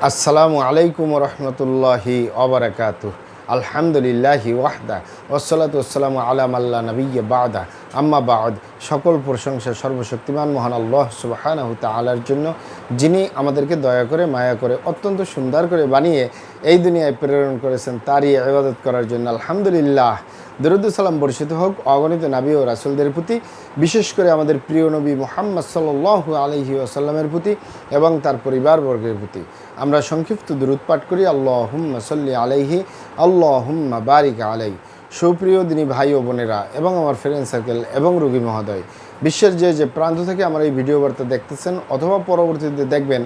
আসসালামু আলাইকুম রহমতুল্লাহি অবরাকাত আলহামদুলিল্লাহি ওয়াহদা। ওসলাত ওসালামু আলাম আল্লাহ নবী বাদা। আম্মা বাদ। সকল প্রশংসা সর্বশক্তিমান মহান আল্লাহ সুবাহানাহু তালার জন্য, যিনি আমাদেরকে দয়া করে, মায়া করে, অত্যন্ত সুন্দর করে বানিয়ে এই দুনিয়ায় প্রেরণ করেছেন, তারই ইবাদত করার জন্য আলহামদুলিল্লাহ। দরুদ্দুসালাম বর্ষিত হোক অগণিত নাবী ও রাসুলদের প্রতি, বিশেষ করে আমাদের প্রিয় নবী মোহাম্মদ সাল্লু আলহি আসাল্লামের প্রতি এবং তার পরিবারবর্গের প্রতি। আমরা সংক্ষিপ্ত দূরত পাঠ করি আল্লাহ হুম্মা সল্লি আলাইহি আল্লাহ হুম্মা বারিক আলাই সুপ্রিয় দিনী ভাই ও বোনেরা এবং আমার ফ্রেন্ড সার্কেল এবং রুগী মহোদয়, বিশ্বের যে যে প্রান্ত থেকে আমার এই ভিডিও বার্তা দেখতেছেন অথবা পরবর্তীতে দেখবেন,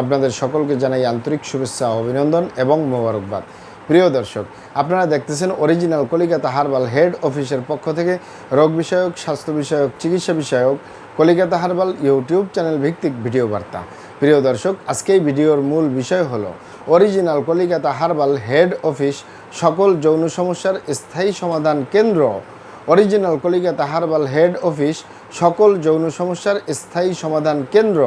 আপনাদের সকলকে জানাই আন্তরিক শুভেচ্ছা, অভিনন্দন এবং মোবারকবাদ। প্রিয় দর্শক, আপনারা দেখতেছেন অরিজিনাল কলিকাতা হারবাল হেড অফিসের পক্ষ থেকে রোগ বিষয়ক, স্বাস্থ্য বিষয়ক, চিকিৎসা বিষয়ক কলিকাতা হারবাল ইউটিউব চ্যানেল ভিত্তিক ভিডিও বার্তা। প্রিয় দর্শক, আজকে ভিডিওর মূল বিষয় হলো, original Kolikata herbal head office সকল যৌন সমস্যার স্থায়ী সমাধান কেন্দ্র। Original Kolikata herbal head office সকল যৌন সমস্যার স্থায়ী সমাধান কেন্দ্র।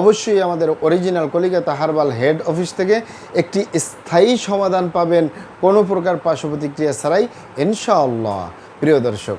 অবশ্যই আমাদের original Kolikata herbal head office থেকে একটি স্থায়ী সমাধান পাবেন কোনো প্রকার পার্শ্ব প্রতিক্রিয়া ছাড়াই, ইনশাআল্লাহ। প্রিয় দর্শক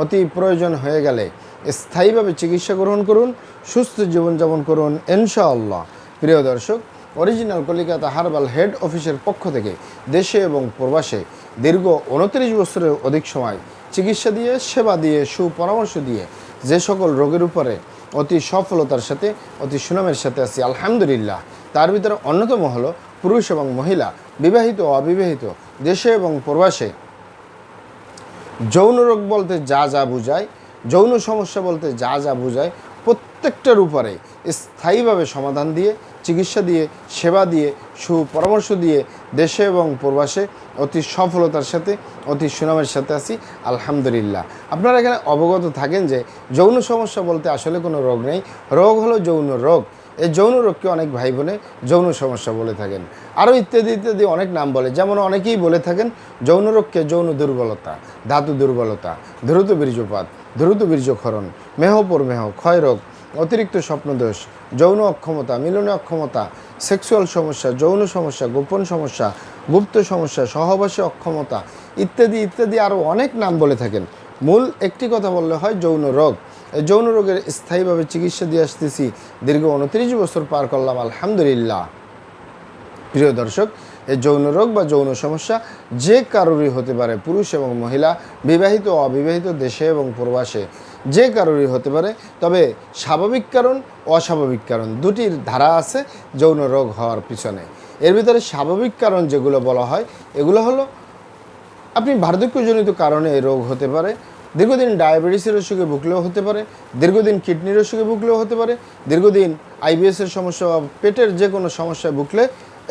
অতি প্রয়োজন হয়ে গেলে স্থায়ীভাবে চিকিৎসা গ্রহণ করুন, সুস্থ জীবনযাপন করুন, ইনশাআল্লাহ। প্রিয় দর্শক, অরিজিনাল কলিকাতা হার্বাল হেড অফিসের পক্ষ থেকে দেশে এবং প্রবাসে দীর্ঘ উনত্রিশ বছরের অধিক সময় চিকিৎসা দিয়ে, সেবা দিয়ে, সুপরামর্শ দিয়ে যে সকল রোগের উপরে অতি সফলতার সাথে, অতি সুনামের সাথে আছি, আলহামদুলিল্লাহ। তার ভিতরে অন্যতম হলো পুরুষ এবং মহিলা, বিবাহিত অবিবাহিত, দেশে এবং প্রবাসে যৌন রোগ বলতে যা যা বোঝায়, যৌন সমস্যা বলতে যা যা বোঝায়, প্রত্যেকটার উপরে স্থায়ীভাবে সমাধান দিয়ে, চিকিৎসা দিয়ে, সেবা দিয়ে, সুপরামর্শ দিয়ে দেশে এবং প্রবাসে অতি সফলতার সাথে, অতি সুনামের সাথে আছি। আলহামদুলিল্লাহ। আপনারা এখানে অবগত থাকেন যে যৌন সমস্যা বলতে আসলে কোনো রোগ নেই। রোগ হলো যৌন রোগ। এই যৌন রোগকে অনেক ভাই বোনে যৌন সমস্যা বলে থাকেন। আরও ইত্যাদি ইত্যাদি অনেক নাম বলে। যেমন অনেকেই বলে থাকেন, যৌন রোগকে যৌন দুর্বলতা, ধাতু দুর্বলতা দ্রুত বীর্যপাত দ্রুত বীর্যক্ষরণ মেহপর মেহ ক্ষয় রোগ, অতিরিক্ত স্বপ্নদোষ, যৌন অক্ষমতা, মিলনে অক্ষমতা, সেক্সুয়াল সমস্যা, যৌন সমস্যা, গোপন সমস্যা, গুপ্ত সমস্যা, সহবাসে অক্ষমতা, ইত্যাদি ইত্যাদি আরও অনেক নাম বলে থাকেন। মূল একটি কথা বললে হয় যৌন রোগ। যৌন রোগের স্থায়ীভাবে চিকিৎসা দিয়ে আসতেছি। দীর্ঘ উনত্রিশ বছর পার করলাম, আলহামদুলিল্লাহ। প্রিয় দর্শক যৌন রোগ বা যৌন সমস্যা যে কারোরই হতে পারে, পুরুষ এবং মহিলা, বিবাহিত ও অবিবাহিত দেশে এবং প্রবাসে। যে কারোরই হতে পারে, তবে স্বাভাবিক কারণ, অস্বাভাবিক কারণ দুটির ধারা আছে যৌন রোগ হওয়ার পিছনে। এর ভিতরে স্বাভাবিক কারণ যেগুলো বলা হয়, এগুলো হলো আপনি বার্ধক্যজনিত কারণে রোগ হতে পারে দীর্ঘদিন ডায়াবেটিসের অসুখে ভুগলেও হতে পারে, দীর্ঘদিন কিডনির অসুখে ভুগলেও হতে পারে, দীর্ঘদিন আইবিএসের সমস্যা বা পেটের যে কোনো সমস্যায় ভুগলে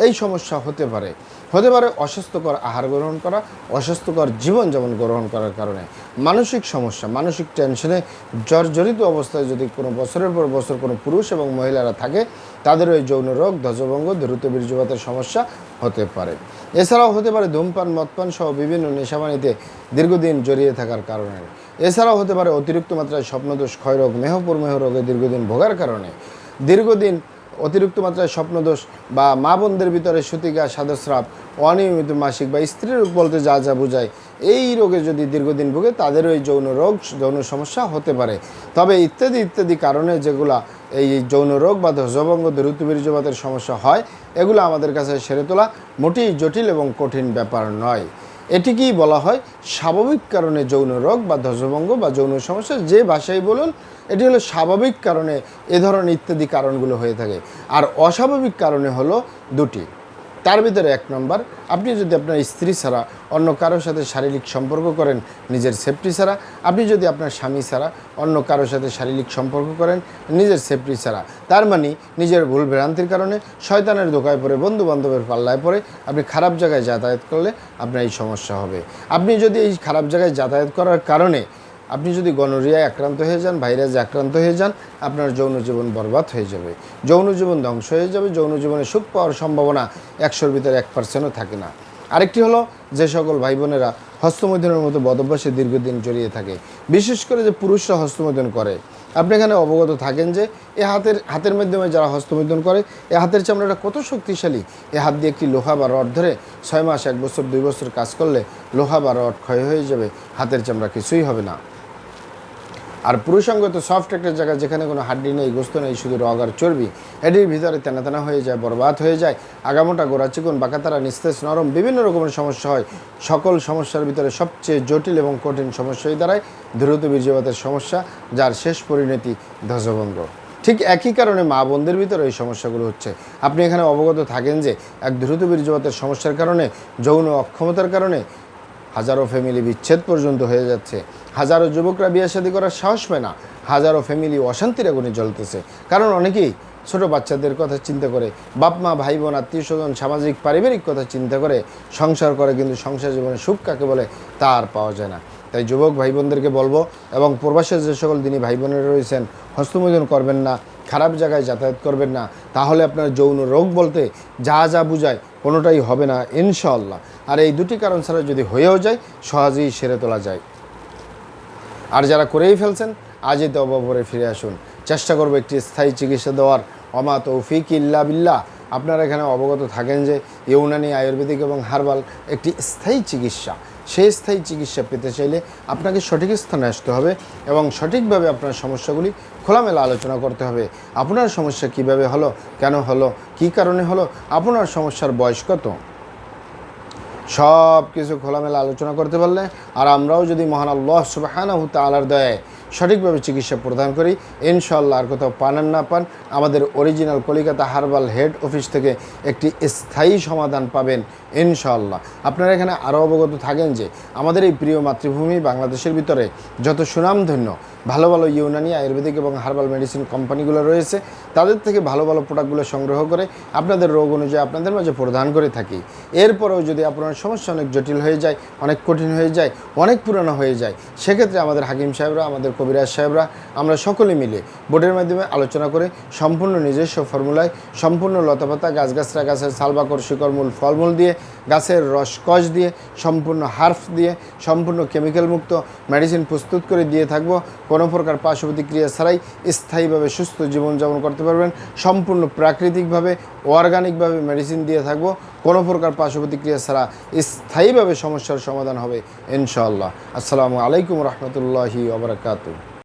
এই সমস্যা হতে পারে। হতে পারে অস্বাস্থ্যকর আহার গ্রহণ করা, অস্বাস্থ্যকর জীবনযাপন গ্রহণ করার কারণে। মানসিক সমস্যা, মানসিক টেনশনে জর্জরিত অবস্থায় যদি কোনো বছরের পর বছর কোনো পুরুষ এবং মহিলারা থাকে, তাদের ওই যৌন রোগ, ধ্বজভঙ্গ, দ্রুত বীর্যপাতের সমস্যা হতে পারে। এছাড়াও হতে পারে ধূমপান, মদপান সহ বিভিন্ন নেশাবানিতে দীর্ঘদিন জড়িয়ে থাকার কারণে। এছাড়াও হতে পারে অতিরিক্ত মাত্রায় স্বপ্নদোষ, ক্ষয়রোগ, মেহপুর মেহ রোগে দীর্ঘদিন ভোগার কারণে। দীর্ঘদিন অতিরিক্ত মাত্রায় স্বপ্নদোষ বা মা বোনদের ভিতরে সুতিকা, সাদস্রাব, অনিয়মিত মাসিক বা স্ত্রী রোগ বলতে যা যা বোঝায়, এই রোগে যদি দীর্ঘদিন ভোগে তাদেরও এই যৌন রোগ, যৌন সমস্যা হতে পারে। তবে ইত্যাদি ইত্যাদি কারণে যেগুলা এই যৌন রোগ বা ধ্বজভঙ্গ দ্রুত বীর্যপাতের সমস্যা হয়, এগুলো আমাদের কাছে সেরে তোলা মোটেই জটিল এবং কঠিন ব্যাপার নয়। এটিকেই বলা হয় স্বাভাবিক কারণে যৌন রোগ বা ধ্বজভঙ্গ বা যৌন সমস্যা, যে ভাষাই বলুন, এটি হলো স্বাভাবিক কারণে এ ধরনের ইত্যাদি কারণগুলো হয়ে থাকে। আর অস্বাভাবিক কারণে হলো দুটি। তার ভিতরে এক নম্বর, আপনি যদি আপনার স্ত্রী ছাড়া অন্য কারোর সাথে শারীরিক সম্পর্ক করেন নিজের সেফটি ছাড়া, আপনি যদি আপনার স্বামী ছাড়া অন্য কারোর সাথে শারীরিক সম্পর্ক করেন নিজের সেফটি ছাড়া, তার মানে নিজের ভুল ভ্রান্তির কারণে শয়তানের দোকায় পড়ে বন্ধু বান্ধবের পাল্লায় পড়ে, আপনি খারাপ জায়গায় যাতায়াত করলে আপনার এই সমস্যা হবে। আপনি যদি এই খারাপ জায়গায় যাতায়াত করার কারণে আপনি যদি গনোরিয়ায় আক্রান্ত হয়ে যান, ভাইরাসে আক্রান্ত হয়ে যান, আপনার যৌন জীবন বরবাদ হয়ে যাবে। যৌন জীবন ধ্বংস হয়ে যাবে, যৌন জীবনে সুখ পাওয়ার সম্ভাবনা একশোর ভিতরে এক পার্সেন্টও থাকে না। আরেকটি হলো, যে সকল ভাই বোনেরা হস্তমৈথুনের মতো বদভ্যাসে দীর্ঘদিন জড়িয়ে থাকে, বিশেষ করে যে পুরুষরা হস্তমৈথুন করে। আপনি এখানে অবগত থাকেন যে, এ হাতের হাতের মাধ্যমে যারা হস্তমৈথুন করে, এ হাতের চামড়াটা কত শক্তিশালী। এ হাত দিয়ে একটি লোহা বা রড ধরে ছয় মাস, এক বছর, দুই বছর কাজ করলে লোহা বা রড ক্ষয় হয়ে যাবে, হাতের চামড়া কিছুই হবে না। আর পুরুষাঙ্গ তো সফট একটা জায়গা যেখানে কোনো হাড্ডি নেই, গোস্ত নেই, শুধু রগ আর চর্বি এটির ভিতরে তেনা তেনা হয়ে যায়, বরবাদ হয়ে যায়, আগামোটা গোড়া চিকন, বাঁকাতারা, নিস্তেজ, নরম, বিভিন্ন রকমের সমস্যা হয়। সকল সমস্যার ভিতরে সবচেয়ে জটিল এবং কঠিন সমস্যাই দাঁড়ায় দ্রুত বীর্যপাতের সমস্যা, যার শেষ পরিণতি ধ্বজভঙ্গ ঠিক একই কারণে মা বোনদের ভিতরে এই সমস্যাগুলো হচ্ছে। আপনি এখানে অবগত থাকেন যে, এক দ্রুত বীর্যপাতের সমস্যার কারণে, যৌন অক্ষমতার কারণে হাজারো ফ্যামিলি বিচ্ছেদ পর্যন্ত হয়ে যাচ্ছে। হাজারো যুবকরা বিয়ে শাদী করার সাহস পায় না। হাজারো ফ্যামিলি অশান্তির আগুনে জ্বলতেছে। কারণ অনেকেই ছোট বাচ্চাদের কথা চিন্তা করে, বাপ, মা, ভাই, বোন, আত্মীয় স্বজন, সামাজিক, পারিবারিক কথা চিন্তা করে, সংসার করে, কিন্তু সংসার জীবনে সুখ কাকে বলে তা আর পাওয়া যায় না। তাই যুবক ভাই বোনদেরকে বলব এবং প্রবাসের যে সকল দিনী ভাই বোনেরা রয়েছেন হস্তমোদন করবেন না। খারাপ জায়গায় যাতায়াত করবেন না। তাহলে আপনার যৌন রোগ বলতে যা যা বুঝায় কোনোটাই হবে না ইনশাল্লাহ আর এই দুটি কারণ ছাড়া যদি হয়েও যায়, সহজেই সেরে তোলা যায়। আর যারা করেই ফেলছেন, আজই তো অবাবরে ফিরে আসুন। চেষ্টা করব একটি স্থায়ী চিকিৎসা দেওয়ার। অমা তৌফিক ইল্লা বিল্লাহ। আপনারা এখানে অবগত থাকেন যে ইউনানি আয়ুর্বেদিক এবং হার্বাল একটি স্থায়ী চিকিৎসা। সেই স্থায়ী চিকিৎসা পেতে চাইলে আপনাকে সঠিক স্থানে আসতে হবে এবং সঠিকভাবে আপনার সমস্যাগুলি খোলামেলা আলোচনা করতে হবে। আপনার সমস্যা কীভাবে হলো, কেন হলো, কি কারণে হলো, আপনার সমস্যার বয়স কত? সব কিছু খোলামেলা আলোচনা করতে পারলে আর আমরাও যদি মহান আল্লাহ সুবাহানাহু আলার দয়ায় সঠিকভাবে চিকিৎসা প্রদান করি। ইনশাল্লাহ আর কোথাও পান আর না পান, আমাদের original Kolikata herbal head office থেকে একটি স্থায়ী সমাধান পাবেন ইনশাল্লাহ আপনারা এখানে আরও অবগত থাকেন যে, আমাদের এই প্রিয় মাতৃভূমি বাংলাদেশের ভিতরে যত সুনামধন্য, ভালো ভালো ইউনানি, আয়ুর্বেদিক এবং হার্বাল মেডিসিন কোম্পানিগুলো রয়েছে, তাদের থেকে ভালো ভালো প্রোডাক্টগুলো সংগ্রহ করে আপনাদের রোগ অনুযায়ী আপনাদের মাঝে প্রদান করে থাকি। এরপরেও যদি আপনার সমস্যা অনেক জটিল হয়ে যায়, অনেক কঠিন হয়ে যায়, অনেক পুরনো হয়ে যায়, সেক্ষেত্রে আমাদের হাকিম সাহেবরা আমাদের কবিরাজ সাহেবরা, আমরা সকলে মিলে বোর্ডের মাধ্যমে আলোচনা করে সম্পূর্ণ নিজস্ব ফর্মুলায়, সম্পূর্ণ লতাপাতা, গাছগাছরা, গাছের সালবাকর শিকড় মূল ফলমূল দিয়ে, গাছের রস কষ দিয়ে, সম্পূর্ণ হার্ফ দিয়ে, সম্পূর্ণ কেমিক্যাল মুক্ত মেডিসিন প্রস্তুত করে দিয়ে থাকব। কোনো প্রকার পার্শ্ব প্রতিক্রিয়া ছাড়াই স্থায়ীভাবে সুস্থ জীবনযাপন করতে পারবেন। সম্পূর্ণ প্রাকৃতিকভাবে অর্গানিকভাবে মেডিসিন দিয়ে থাকব। কোনো প্রকার পার্শ্ব প্রতিক্রিয়া ছাড়া স্থায়ীভাবে সমস্যার সমাধান হবে ইনশাআল্লাহ। আসসালামু আলাইকুম রহমতুল্লাহি ওবরাকাতু